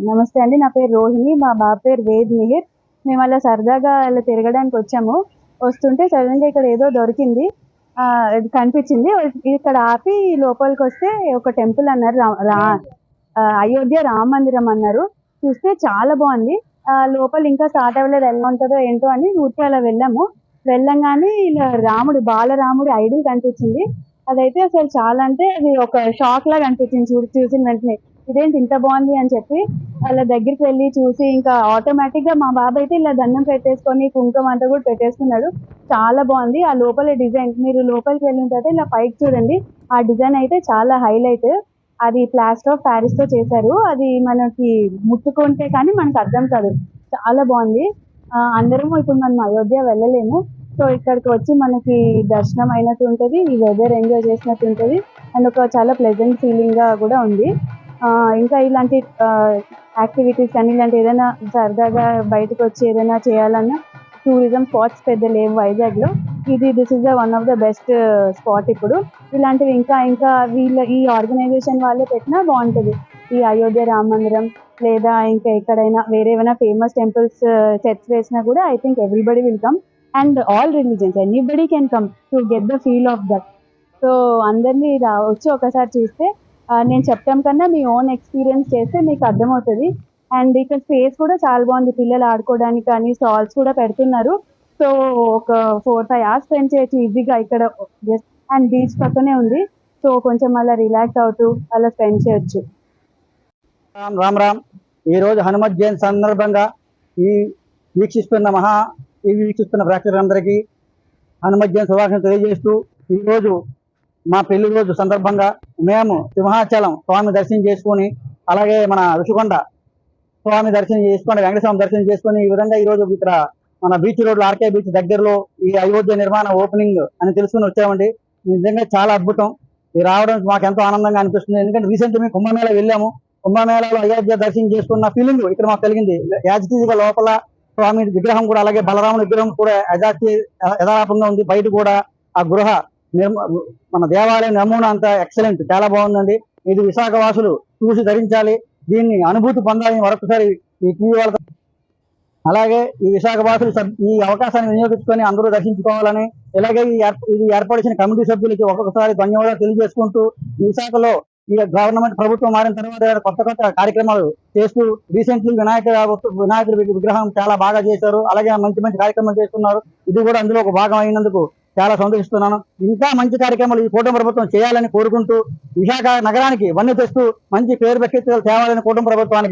నమస్తే అండి నా పేరు రోహిణి మా బాబు పేరు వేద్ మిహిర్. మేము అలా సరదాగా అలా తిరగడానికి వచ్చాము. వస్తుంటే సడన్గా ఇక్కడ ఏదో దొరికింది. కనిపించింది. ఇక్కడ ఆపి లోపలికి వస్తే ఒక టెంపుల్ అన్నారు. రా- రా- అయోధ్య రామ మందిరం అన్నారు. చూస్తే చాలా బాగుంది. ఆ, లోపల ఇంకా స్టార్ట్ అవ్వలేదు. ఎలా ఉంటుందో ఏంటో అని ఊరికే అలా వెళ్ళాము. వెళ్ళంగానే ఇలా రాముడు బాలరాముడి ఐడిల్ కనిపించింది. అదైతే అసలు చాలా అంటే అది ఒక షాక్ లాగా అనిపించింది. చూ చూసిన వెంటనే ఇదేంటి ఇంత బాగుంది అని చెప్పి వాళ్ళ దగ్గరికి వెళ్ళి చూసి ఇంకా ఆటోమేటిక్గా మా బాబు అయితే ఇలా దండం పెట్టేసుకొని కుంకుమ అంతా కూడా పెట్టేసుకున్నాడు. చాలా బాగుంది. ఆ లోపల డిజైన్ మీరు లోపలికి వెళ్ళిన తర్వాత ఇలా పైకి చూడండి. ఆ డిజైన్ అయితే చాలా హైలైట్. అది ప్లాస్టర్ ఆఫ్ ప్యారిస్తో చేశారు. అది మనకి ముట్టుకుంటే కానీ మనకు అర్థం కాదు. చాలా బాగుంది. అందరము ఇప్పుడు మనం అయోధ్య వెళ్ళలేము. సో ఇక్కడికి వచ్చి మనకి దర్శనం అయినట్టు ఉంటుంది. ఈ వెదర్ ఎంజాయ్ చేసినట్టు ఉంటుంది. అండ్ ఒక చాలా ప్లెజెంట్ ఫీలింగ్గా కూడా ఉంది. ఇంకా ఇలాంటి యాక్టివిటీస్ కానీ ఇలాంటి ఏదైనా సరదాగా బయటకు వచ్చి ఏదైనా చేయాలన్నా టూరిజం స్పాట్స్ పెద్ద లేవు వైజాగ్లో. ఇది this is the one of the best spot ఇప్పుడు. ఇలాంటివి ఇంకా ఇంకా వీళ్ళ ఈ ఆర్గనైజేషన్ వాళ్ళే పెట్టినా బాగుంటుంది. ఈ అయోధ్య రామ మందిరం లేదా ఇంకా ఎక్కడైనా వేరే ఏమైనా ఫేమస్ టెంపుల్స్ చర్చ్ వేసినా కూడా I think everybody will come and all religions anybody can come to get the feel of that so అందరినీ రా వచ్చి ఒకసారి చూస్తే నేను చెప్పడం కన్నా మీ ఓన్ ఎక్స్పీరియన్స్ చేస్తే మీకు అర్థమవుతుంది. అండ్ ఇక్కడ స్పేస్ కూడా చాలా బాగుంది. పిల్లలు ఆడుకోవడానికి కానీ స్టాల్స్ కూడా పెడుతున్నారు. సో ఒక ఫోర్ ఫైవ్ అవర్స్ స్పెండ్ చేయొచ్చు ఈజీగా ఇక్కడ. జస్ట్ అండ్ బీచ్ పక్కనే ఉంది. సో కొంచెం అలా రిలాక్స్ అవుతూ అలా స్పెండ్ చేయొచ్చు. రామ్ రామ్ రామ్. ఈ రోజు హనుమత్ జయంతి సందర్భంగా ఈ వీక్షిస్తున్న మహా ఈ వీక్షిస్తున్న ప్రేక్షకులందరికీ హనుమత్ జయంతి శుభాకాంక్షలు తెలియజేస్తూ ఈ రోజు మా పెళ్ళి రోజు సందర్భంగా మేము సింహాచలం స్వామి దర్శనం చేసుకొని అలాగే మన ఋషికొండ స్వామి దర్శనం చేసుకొని వెంకటస్వామి దర్శనం చేసుకుని ఈ విధంగా ఈ రోజు ఇక్కడ మన బీచ్ రోడ్ ఆర్కే బీచ్ దగ్గరలో ఈ అయోధ్య నిర్మాణ ఓపెనింగ్ అని తెలుసుకుని వచ్చామండి. నిజంగా చాలా అద్భుతం. ఇది రావడం మాకు ఎంతో ఆనందంగా అనిపిస్తుంది. ఎందుకంటే రీసెంట్ మేము కుంభమేళ వెళ్ళాము. కుంభమేళాలో అయోధ్య దర్శనం చేసుకున్న ఫీలింగ్ ఇక్కడ మాకు కలిగింది. యాజిటీగా లోపల స్వామి విగ్రహం కూడా అలాగే బలరాముని విగ్రహం కూడా యథాతి యథాలాపంగా ఉంది. బయట కూడా ఆ గృహ మన దేవాలయం నమూనా అంతా ఎక్సలెంట్ చాలా బాగుందండి. ఇది విశాఖ వాసులు చూసి ధరించాలి. దీన్ని అనుభూతి పొందాలని మరొకసారి ఈ టీవీ వాళ్ళతో అలాగే ఈ విశాఖ వాసులు ఈ అవకాశాన్ని వినియోగించుకొని అందరూ దర్శించుకోవాలని ఇలాగే ఈ ఏర్ప- ఇది కమిటీ సభ్యులకి ఒక్కొక్కసారి ధన్యవాదాలు తెలియజేసుకుంటూ ఈ విశాఖలో ఈ గవర్నమెంట్ ప్రభుత్వం మారిన తర్వాత కొత్త కొత్త కార్యక్రమాలు చేస్తూ రీసెంట్లీ వినాయక వినాయకుడి విగ్రహం చాలా బాగా చేశారు. అలాగే మంచి మంచి కార్యక్రమాలు చేస్తున్నారు. ఇది కూడా అందులో ఒక భాగం అయినందుకు చాలా సంతోషిస్తున్నాను. ఇంకా మంచి కార్యక్రమాలు ఈ కూటమి ప్రభుత్వం చేయాలని కోరుకుంటూ విశాఖ నగరానికి వన్నె తెస్తూ మంచి పేరు ప్రఖ్యాతులు తేవాలని కూటమి ప్రభుత్వానికి